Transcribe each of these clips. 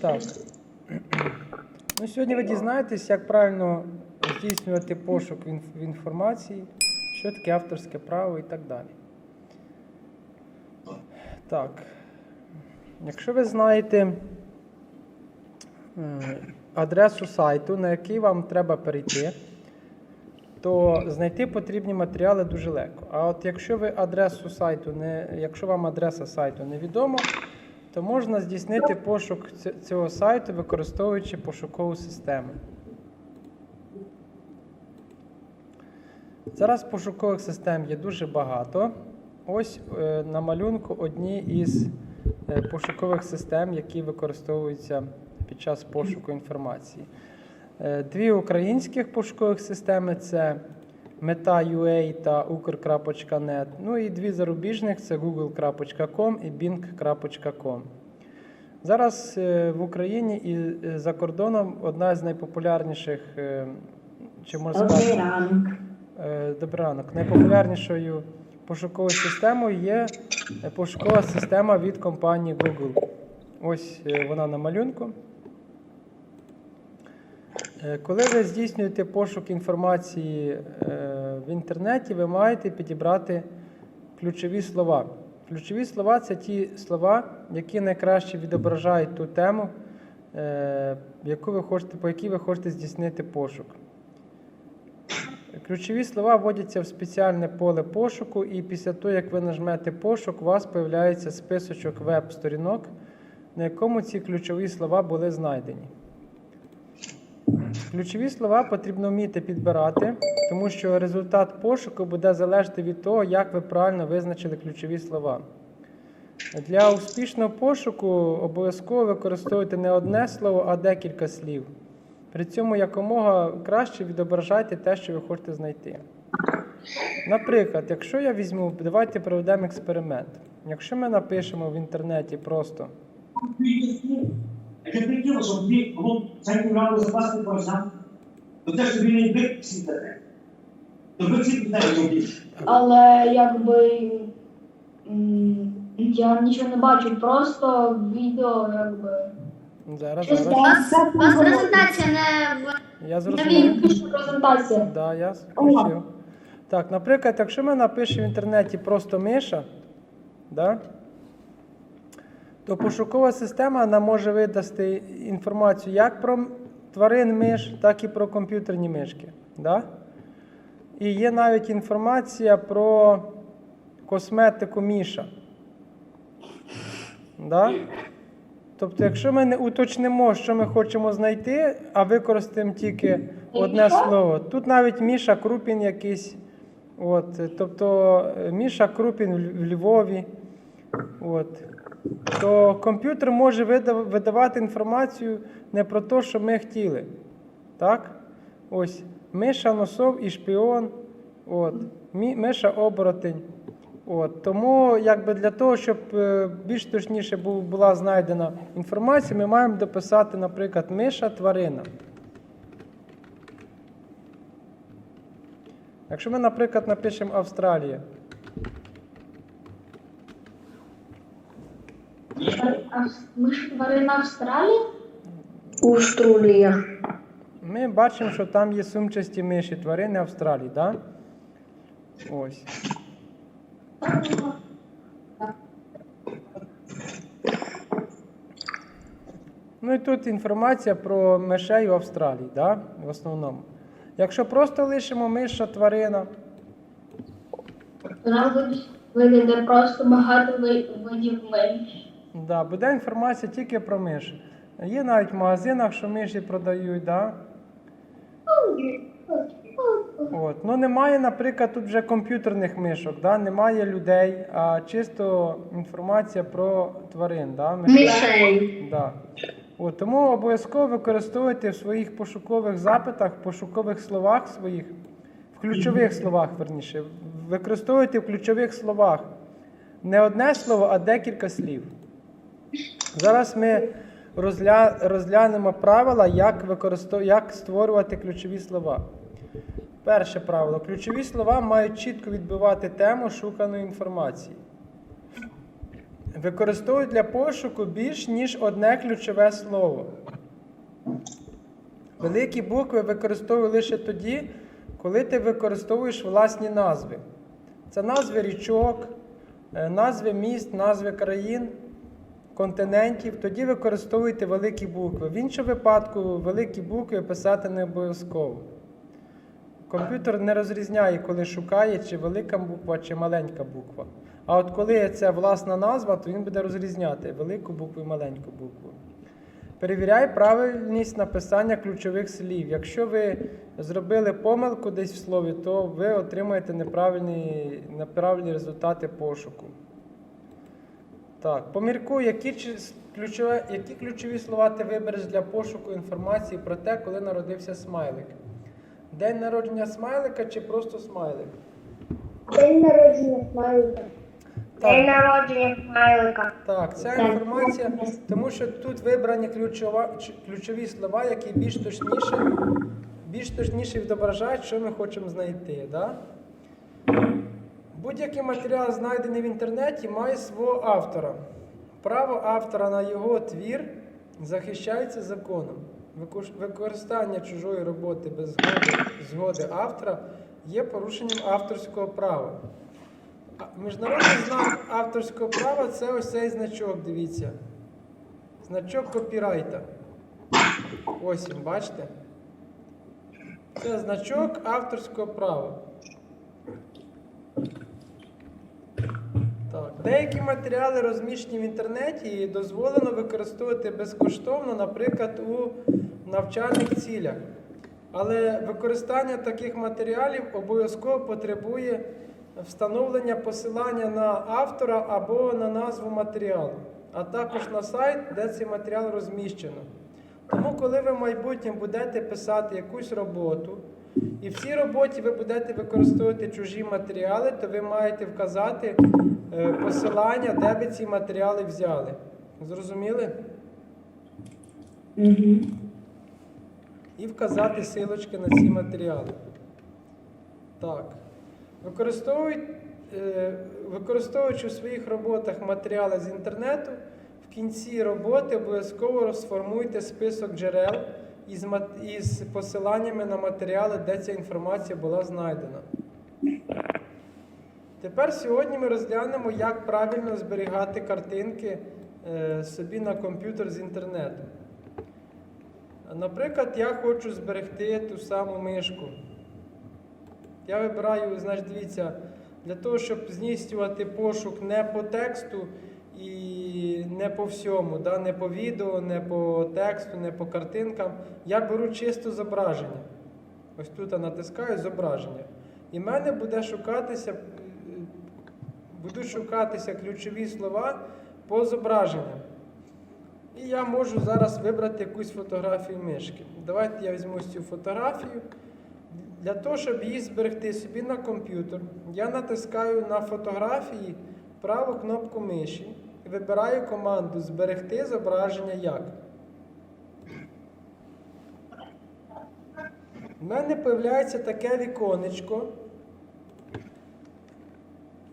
Так. Ну, сьогодні ви дізнаєтесь, як правильно здійснювати пошук в інформації, що таке авторське право і так далі. Так. Якщо ви знаєте е, адресу сайту, на який вам треба перейти, то знайти потрібні матеріали дуже легко. А от якщо ви адресу сайту не, якщо вам адреса сайту невідома, то можна здійснити пошук цього сайту, використовуючи пошукову систему. Зараз пошукових систем є дуже багато. Ось е, на малюнку одні із е, пошукових систем, які використовуються під час пошуку інформації. Е, Дві українських пошукових системи це Meta.ua та Ukr.net. Ну і дві зарубіжних це google.com і bing.com. Зараз е, в Україні і е, за кордоном одна з найпопулярніших, е, чи можна сказати, Добрий ранок. Найпопулярнішою пошуковою системою є пошукова система від компанії Google. Ось вона на малюнку. Е, Коли ви здійснюєте пошук інформації е, в інтернеті, ви маєте підібрати ключові слова. Ключові слова це ті слова, які найкраще відображають ту тему, е, яку ви хочете, по якій ви хочете здійснити пошук. Ключові слова вводяться в спеціальне поле пошуку, і після того, як ви нажмете пошук, у вас з'являється списочок веб-сторінок, на якому ці ключові слова були знайдені. Ключові слова потрібно вміти підбирати, тому що результат пошуку буде залежати від того, як ви правильно визначили ключові слова. Для успішного пошуку обов'язково використовуйте не одне слово, а декілька слів. При цьому якомога краще відображайте те, що ви хочете знайти. Наприклад, якщо я візьму, давайте проведемо експеримент. Якщо ми напишемо в інтернеті просто Яке прикинув, що тобі ну, це програму запасти кожна, то те, що він не йде всі тебе. То ви всі питають тобі. Але якби я нічого не бачу, просто відео якби. зараз, зараз. У вас, у вас презентація не в Я зрозумів. презентація. Да, я включив. Так, наприклад, якщо ми напишемо в інтернеті просто миша, да, то пошукова система нам може видасти інформацію як про тварин миш, так і про комп'ютерні мишки. Да? І є навіть інформація про косметику міша. Да? Тобто, якщо ми не уточнимо, що ми хочемо знайти, а використаємо тільки одне слово, тут навіть Міша Крупін якийсь. От, тобто е, Міша Крупін в Львові. От, то комп'ютер може видавати інформацію не про те, що ми хотіли. Так? Ось, Миша носов і шпіон. От, Миша оборотень. От, тому якби для того, щоб е, більш точніше була знайдена інформація, ми маємо дописати, наприклад, миша тварина. Якщо ми, наприклад, напишемо Австралія, А ми ж тварина Австралії? Австралія. ми бачимо, що там є сумчасті миші тварини Австралії, так? Ось. Ну і тут інформація про мишей в Австралії, да? в основному. Якщо просто лишимо миша тварина, Вона буде вийде просто багато видів миш. Да, буде інформація тільки про миші. Є навіть в магазинах, що миші продають, да? От. Ну, немає, наприклад, тут вже комп'ютерних мишок, да? немає людей, а чисто інформація про тварин. Да? мишей. Да. От, тому обов'язково використовуйте в своїх пошукових запитах, в пошукових словах своїх, в ключових словах, верніше, використовуйте в ключових словах не одне слово, а декілька слів. Зараз ми розгля... розглянемо правила, як, використов... як створювати ключові слова. Перше правило. Ключові слова мають чітко відбивати тему шуканої інформації. використовують для пошуку більш ніж одне ключове слово. Великі букви використовую лише тоді, коли ти використовуєш власні назви. Це назви річок, е, назви міст, назви країн, континентів. Тоді використовуйте великі букви. В іншому випадку великі букви писати не обов'язково. Комп'ютер не розрізняє, коли шукає, чи велика буква, чи маленька буква. А от коли це власна назва, то він буде розрізняти велику букву і маленьку букву. Перевіряй правильність написання ключових слів. Якщо ви зробили помилку десь в слові, то ви отримаєте неправильні, неправильні результати пошуку. Так, поміркуй, які, ключове, які ключові слова ти вибереш для пошуку інформації про те, коли народився смайлик. День народження смайлика чи просто смайлик? День народження смайлика. День народження смайлика. так, ця інформація, тому що тут вибрані ключова, ключові слова, які більш точніше, більш точніше відображають, що ми хочемо знайти. Да? Будь-який матеріал, знайдений в інтернеті, має свого автора. Право автора на його твір захищається законом. Використання чужої роботи без згоди, згоди автора є порушенням авторського права. Міжнародний знак авторського права це ось цей значок, дивіться. Значок копірайта. Ось він, бачите? Це значок авторського права. Так. Деякі матеріали розміщені в інтернеті і дозволено використовувати безкоштовно, наприклад, у навчальних цілях. Але використання таких матеріалів обов'язково потребує встановлення посилання на автора або на назву матеріалу, а також на сайт, де цей матеріал розміщено. Тому, коли ви в майбутньому будете писати якусь роботу, і в цій роботі ви будете використовувати чужі матеріали, то ви маєте вказати посилання, де ви ці матеріали взяли. Зрозуміли? І вказати силочки на ці матеріали. Так. Е, використовуючи у своїх роботах матеріали з інтернету, в кінці роботи обов'язково сформуйте список джерел із посиланнями на матеріали, де ця інформація була знайдена. Тепер сьогодні ми розглянемо, як правильно зберігати картинки е, собі на комп'ютер з інтернету. Наприклад, я хочу зберегти ту саму мишку. Я вибираю, значить, дивіться, для того, щоб здійснювати пошук не по тексту і не по всьому, да, не по відео, не по тексту, не по картинкам, я беру чисто зображення. Ось тут я натискаю зображення. І в мене буде шукатися, будуть шукатися ключові слова по зображенням. І я можу зараз вибрати якусь фотографію мишки. Давайте я візьму цю фотографію. Для того, щоб її зберегти собі на комп'ютер, я натискаю на фотографії праву кнопку миші і вибираю команду Зберегти зображення як. У мене з'являється таке віконечко,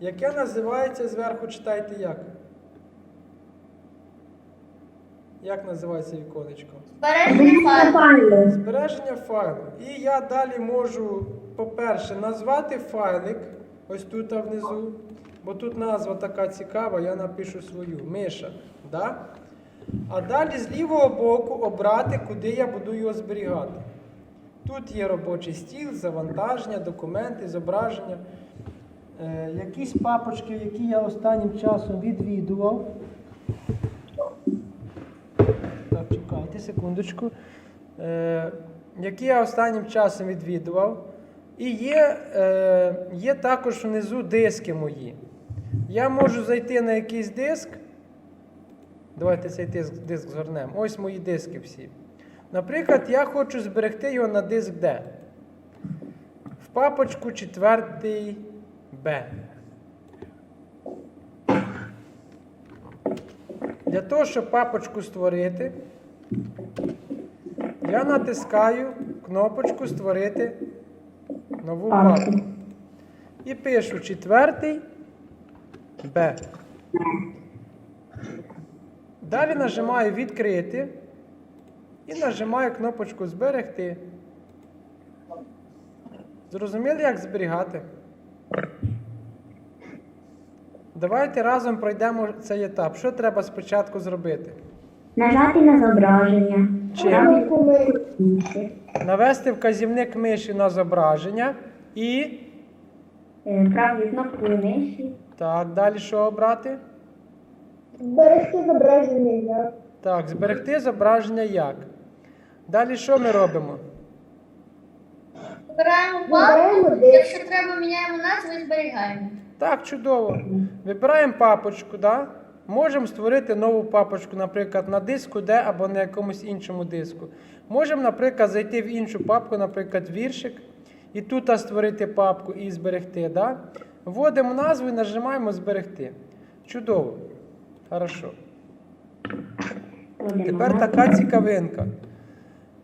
яке називається зверху читайте як. Як називається віконечко? Збереження файлу. Збереження файлу. І я далі можу, по-перше, назвати файлик ось тут внизу, бо тут назва така цікава, я напишу свою миша. Да? А далі з лівого боку обрати, куди я буду його зберігати. Тут є робочий стіл, завантаження, документи, зображення. Е, якісь папочки, які я останнім часом відвідував. Так, чекайте секундочку. Е, які я останнім часом відвідував. І є, е, є також внизу диски мої. Я можу зайти на якийсь диск. Давайте цей диск, диск згорнемо. Ось мої диски всі. Наприклад, я хочу зберегти його на диск D. В папочку 4 Б. Для того, щоб папочку створити, я натискаю кнопочку Створити нову папку. І пишу четвертий Б. Далі нажимаю відкрити і нажимаю кнопочку зберегти. Зрозуміли, як зберігати? Давайте разом пройдемо цей етап. Що треба спочатку зробити? Нажати на зображення. Чим? Навести вказівник миші на зображення і. Е, Правою кнопкою миші. Так, далі що обрати? Зберегти зображення як. Так, зберегти зображення як. Далі що ми робимо? Вибираємо папку, якщо треба, міняємо назву і зберігаємо. Так, чудово. Вибираємо папочку, да? можемо створити нову папочку, наприклад, на диску D або на якомусь іншому диску. Можемо, наприклад, зайти в іншу папку, наприклад, віршик, і тут створити папку і зберегти. Да? Вводимо назву і нажимаємо зберегти. Чудово. Хорошо. Тепер така цікавинка.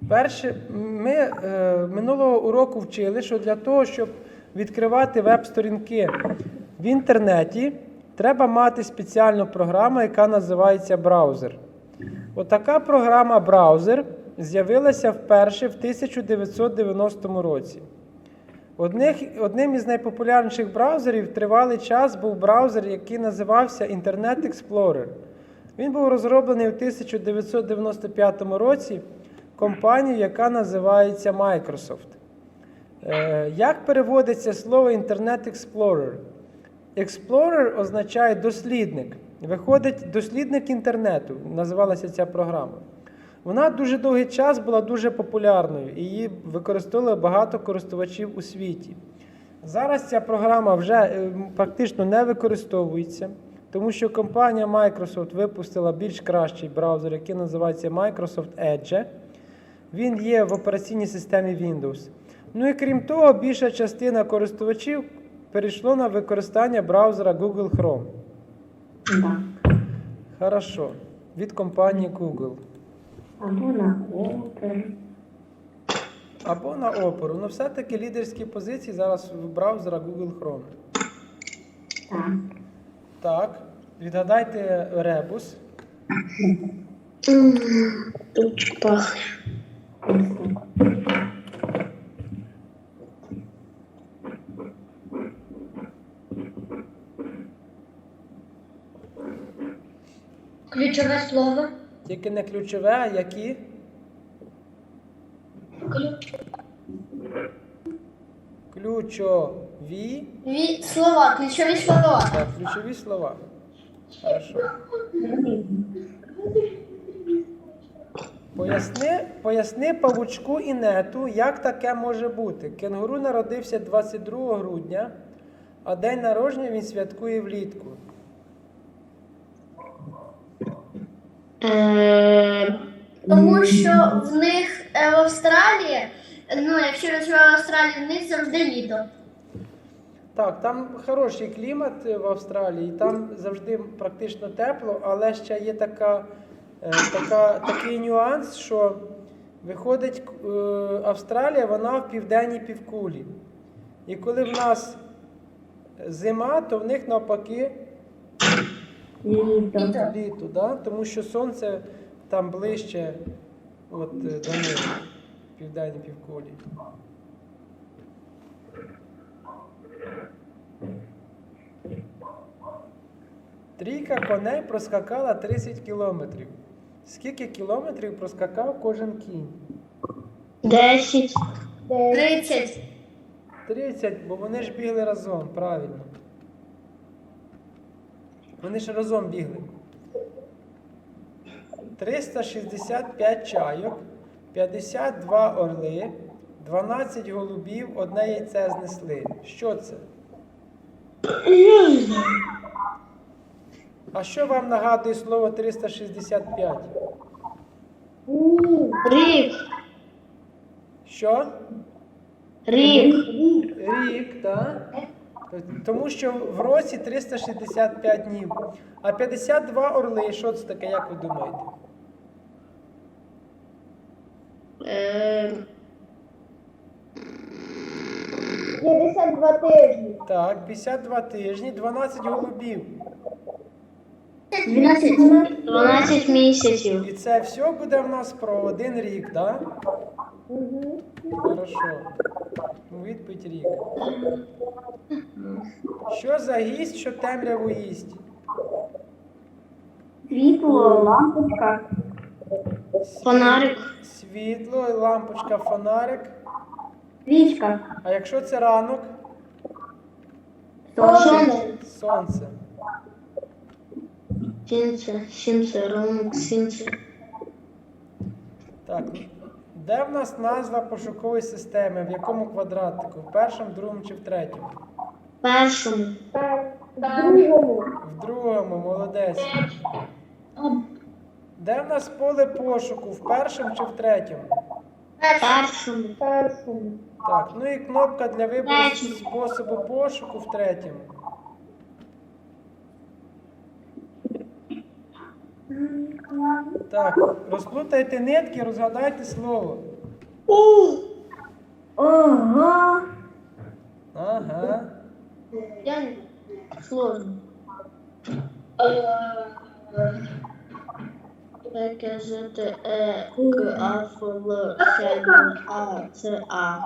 Перше, ми е, минулого уроку вчили, що для того, щоб відкривати веб-сторінки в інтернеті, треба мати спеціальну програму, яка називається браузер. Отака програма браузер з'явилася вперше в 1990 році. Одних, одним із найпопулярніших браузерів тривалий час був браузер, який називався Internet Explorer. Він був розроблений у 1995 році компанією, яка називається Microsoft. Е, Як переводиться слово Internet Explorer? Explorer означає дослідник. Виходить дослідник інтернету, називалася ця програма. Вона дуже довгий час була дуже популярною і її використовували багато користувачів у світі. Зараз ця програма вже е, практично не використовується, тому що компанія Microsoft випустила більш кращий браузер, який називається Microsoft Edge. Він є в операційній системі Windows. Ну і крім того, більша частина користувачів перейшло на використання браузера Google Chrome. Так. Хорошо. Від компанії Google. Або на опер. Або на Opera. Ну, все-таки лідерські позиції зараз в браузера Google Chrome. Так. Так. Відгадайте ребус. Тут пахне. Ключове слово. Тільки не ключове, а які? Ключ. Ключові. Ві... Слова, ключові слова. Так, ключові слова. Хорошо. Поясни, поясни павучку і нету, як таке може бути. Кенгуру народився 22 грудня, а день народження він святкує влітку. Тому що в них е, в Австралії, ну якщо я живу в Австралії, в них завжди літо. Так, там хороший клімат е, в Австралії, там завжди практично тепло, але ще є така, е, така, такий нюанс, що виходить е, Австралія, вона в південній півкулі. І коли в нас зима, то в них навпаки Літо. Літо. літо, да? тому що сонце там ближче от, е, до них, в південній півкулі. Трійка коней проскакала 30 кілометрів. Скільки кілометрів проскакав кожен кінь? Десять. Десять. 30. 30, бо вони ж бігли разом, правильно. Вони ж разом бігли. 365 чайок, 52 орли, 12 голубів, одне яйце знесли. Що це? А що вам нагадує слово 365? Ні. Рік. Що? Рік. Рік, так? Тому що в році 365 днів. А 52 орли, що це таке, як ви думаєте? Е, 52 тижні. Так, 52 тижні, 12 голубів. 12, 12 місяців. І це все буде в нас про один рік, так? Угу. Хорошо. Ну, Відповідь рік. Що за гість, що темряву їсть? Світло, лампочка. Світ- Фонарик. Світло, лампочка, фонарик. Свічка. А якщо це ранок, Сонце. сонце. Сінце, сінце, ранок, сінце. Так. Де в нас назва пошукової системи? В якому квадратику? В першому, другому чи в третьому? Першому. Другому. В другому, молодець. Де в нас поле пошуку? В першому чи в третьому? Першому. Першому. Так, ну і кнопка для вибору способу пошуку в третьому. Так, розплутайте нитки, розгадайте слово. Ого. Ага. Я не сложно. З, Е, К, А, Ф, Л, Х, Н, А, Ц, А.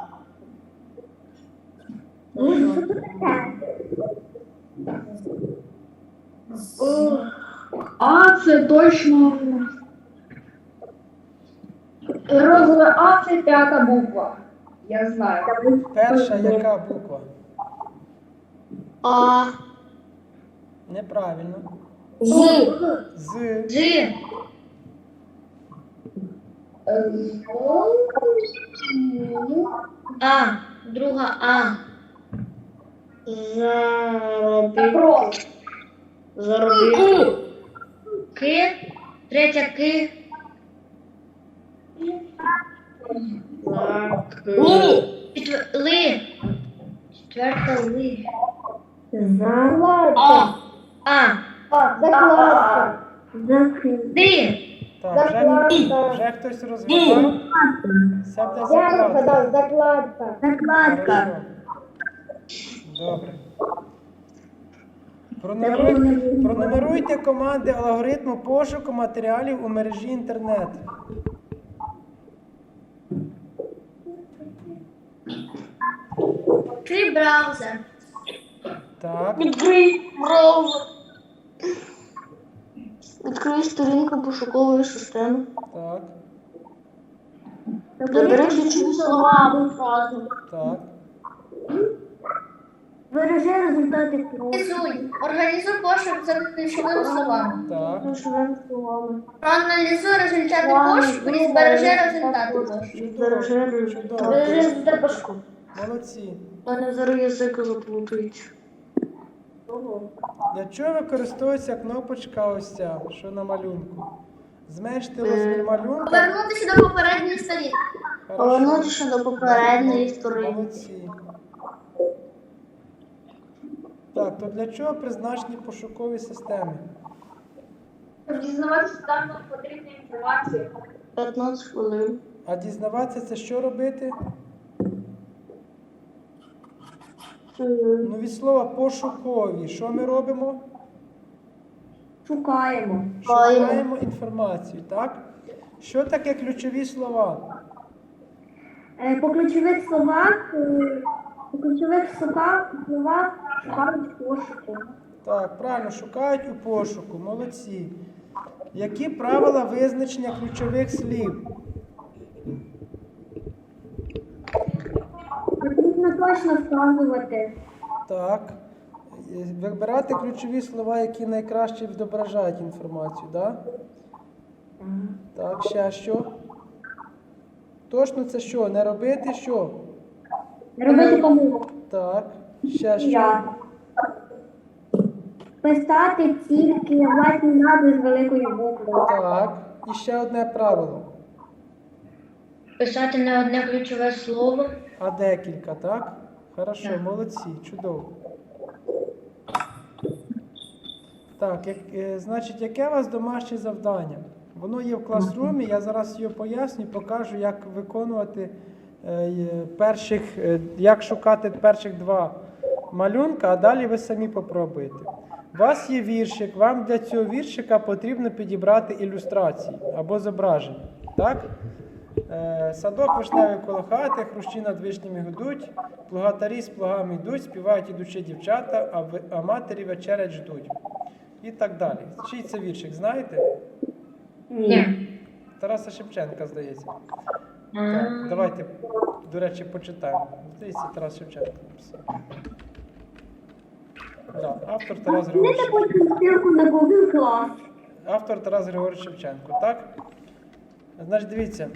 А це точно. Розове А це п'ята буква. Я знаю. Перша яка буква? А, Неправильно. З. З. З, А, друга А. Заробіток. Заробіток. К, третя К. Так. Ли. Четверта Ли. Закладка. А. А, закладка. Ди. Так, вже, Закладка. вже хтось буде закладка. закладка. Добре. Пронумеруйте, пронумеруйте команди алгоритму пошуку матеріалів у мережі інтернет. Відкрий браузер. Так, Відкрий браузер. Відкрий сторінку пошукової системи. так, Добери ключові слова або фрази. так. Виражи результати Організуй. Організуй пошук за ключовими словами. Так. Проаналізуй результати пошуку і збережи результати пошуку. чудово. результати пошуку. Молодці. Мене зараз язик заплутується. Для чого використовується кнопочка ось ця, що на малюнку? Зменшити розмір малюнка. Повернутися до попередньої сторінки. Хорошо. Повернутися до попередньої сторінки. Молодці. Так, то для чого призначені пошукові системи? Дізнаватися там потрібну інформацію. 15 хвилин. А дізнаватися це що робити? Ну, від слова пошукові. Що ми робимо? Шукаємо. Шукаємо. Шукаємо інформацію, так? Що таке ключові слова? Е, По ключових словах, е, по ключових словах, шукають пошуку. Так, правильно, шукають у пошуку. Молодці. Які правила визначення ключових слів? Потрібно точно вказувати. Так. Вибирати ключові слова, які найкраще відображають інформацію, так? Так, ще що? Точно це що? Не робити що? Не робити помилок. Так. Ще що? Я. Писати тільки власні назви з великої букви. Так. І ще одне правило. Писати не одне ключове слово. А декілька, так? Хорошо, молодці, чудово. Так, як, е, значить, яке у вас домашнє завдання? Воно є в класрумі, я зараз його поясню, покажу, як виконувати е, перших, е, як шукати перших два малюнка, а далі ви самі попробуєте. У вас є віршик, вам для цього віршика потрібно підібрати ілюстрації або зображення. Так? Е, садок вишневий коло хати, хрущі над вишнями гудуть, плугатарі з плугами йдуть, співають ідучі дівчата, а, ви- а матері вечерять ждуть. І так далі. Чий це віршик, знаєте? Ні. Тараса Шевченка, здається. Так, давайте, до речі, почитаємо. Здається, Тарас Шевченко написав. Да, автор Тарас Григорович. Class. Автор Тарас Григорович Шевченко, так? Значить, дивіться.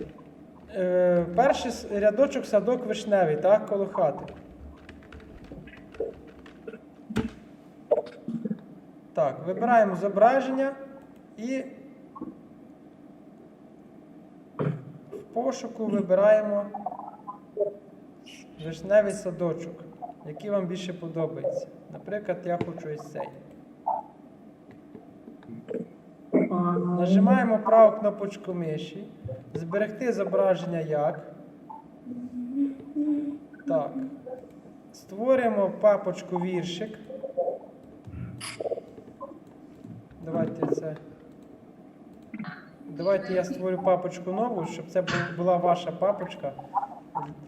Е, перший рядочок садок вишневий, так, коло хати. Так, вибираємо зображення і в пошуку вибираємо вишневий садочок, який вам більше подобається. Наприклад, я хочу ось цей. Нажимаємо праву кнопочку миші. Зберегти зображення як. Так. Створюємо папочку віршик. Давайте це. Давайте я створю папочку нову, щоб це була ваша папочка.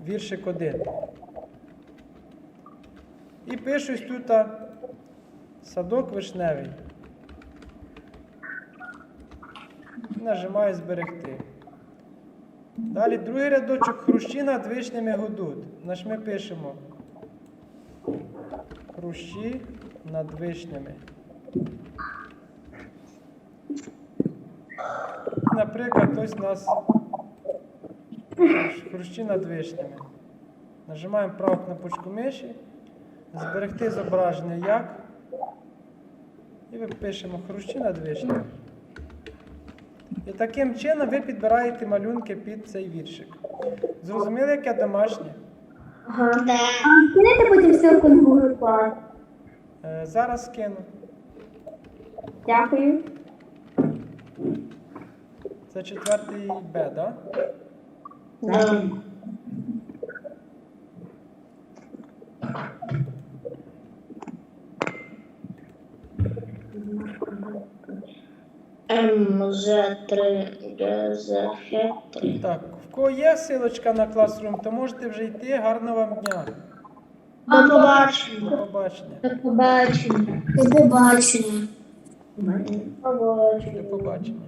Віршик 1. І пишусь тут садок вишневий. Нажимаю зберегти. Далі другий рядочок хрущі над вишнями гудуть. Значить ми пишемо хрущі над вишнями. Наприклад, ось у нас хрущі над вишнями. Нажимаємо праву кнопочку миші, зберегти зображення як. І ви пишемо хрущі над вишнями. І таким чином ви підбираєте малюнки під цей віршик. Зрозуміли, яке домашнє? Ага. Да. А скинете потім ссылку на Google Class. Е, зараз скину. Дякую. Це четвертий Б, да? Да. МЗ3, ГЗХ3. Так, в кого є силочка на класрум, то можете вже йти. Гарного вам дня. До побачення. До побачення. До побачення. До побачення. До побачення.